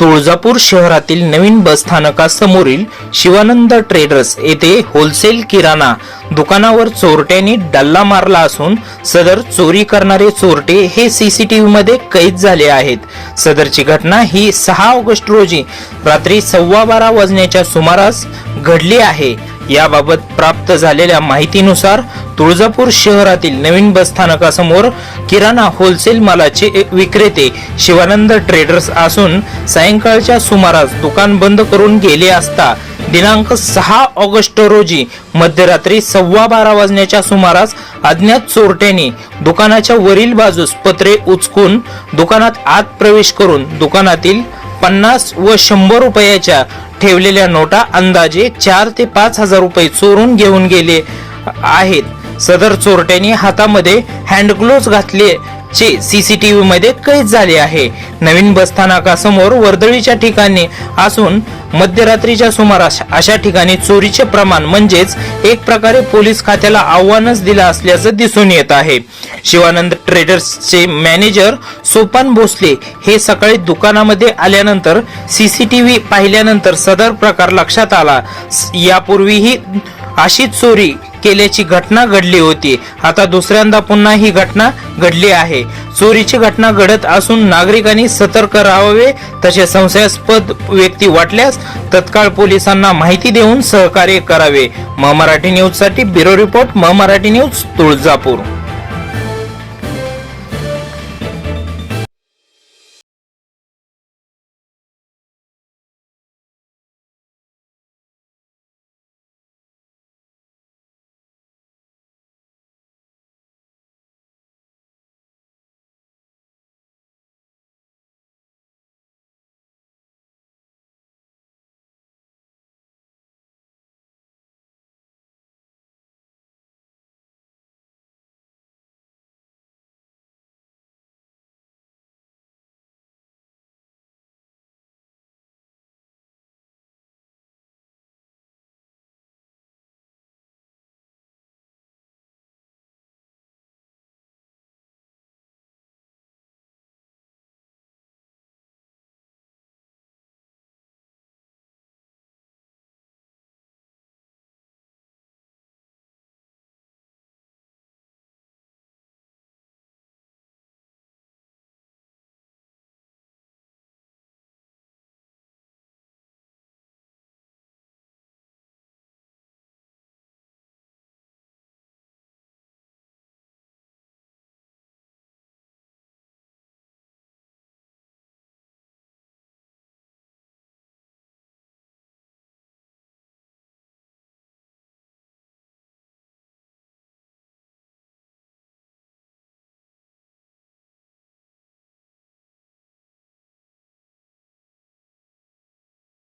तुळजापूर शहरातील नवीन बसस्थानकासमोरील शिवानंद ट्रेडर्स येथे होलसेल किराणा दुकानावर चोरट्यांनी डल्ला मारला असून सदर चोरी करणारे चोरटे हे सीसीटीव्हीमध्ये कैद झाले आहेत. सदरची घटना ही सहा ऑगस्ट रोजी रात्री सव्वा बारा वाजण्याच्या सुमारास घडली आहे. याबाबत प्राप्त झालेल्या माहितीनुसार तुळजापूर शहरातील नवीन बसस्थानकासमोर किराणा होलसेल मालाचे विक्रेते शिवानंद ट्रेडर्स असून सायंकाळच्या सुमारास दुकान बंद करून गेले असता दिनांक सहा ऑगस्ट रोजी मध्यरात्री सव्वा बारा वाजण्याच्या सुमारास अज्ञात चोरट्यांनी दुकानाच्या वरील बाजूस पत्रे उचकून दुकानात आत प्रवेश करून दुकानातील पन्नास व शंभर रुपयाच्या ठेवलेल्या नोटा अंदाजे चार ते पाच हजार रुपये चोरून घेऊन गेले आहेत. सदर चोरट्यांनी हातामध्ये हँडग्लोव्ह घातले चे सीसीटीव्ही मध्ये कैद झाले आहे. नवीन बसस्थानकासमोर वर्दळीच्या ठिकाणी असून मध्यरात्रीच्या सुमारास अशा ठिकाणी चोरीचे प्रमाण म्हणजेच एक प्रकारे पोलीस खात्याला आव्हानच दिलं असल्याचं दिसून येत आहे. शिवानंद ट्रेडर्सचे मॅनेजर सोपान भोसले हे सकाळी दुकानामध्ये आल्यानंतर सीसीटीव्ही पाहिल्यानंतर सदर प्रकार लक्षात आला. यापूर्वीही अशीच चोरी केल्याची घटना घडली होती. आता दुसऱ्यांदा पुन्हा ही घटना घडली आहे. चोरीची घटना घडत असून नागरिकांनी सतर्क राहावे तसे संशयास्पद व्यक्ती वाटल्यास तत्काळ पोलिसांना माहिती देऊन सहकार्य करावे. म मराठी न्यूजसाठी ब्युरो रिपोर्ट म मराठी न्यूज तुळजापूर.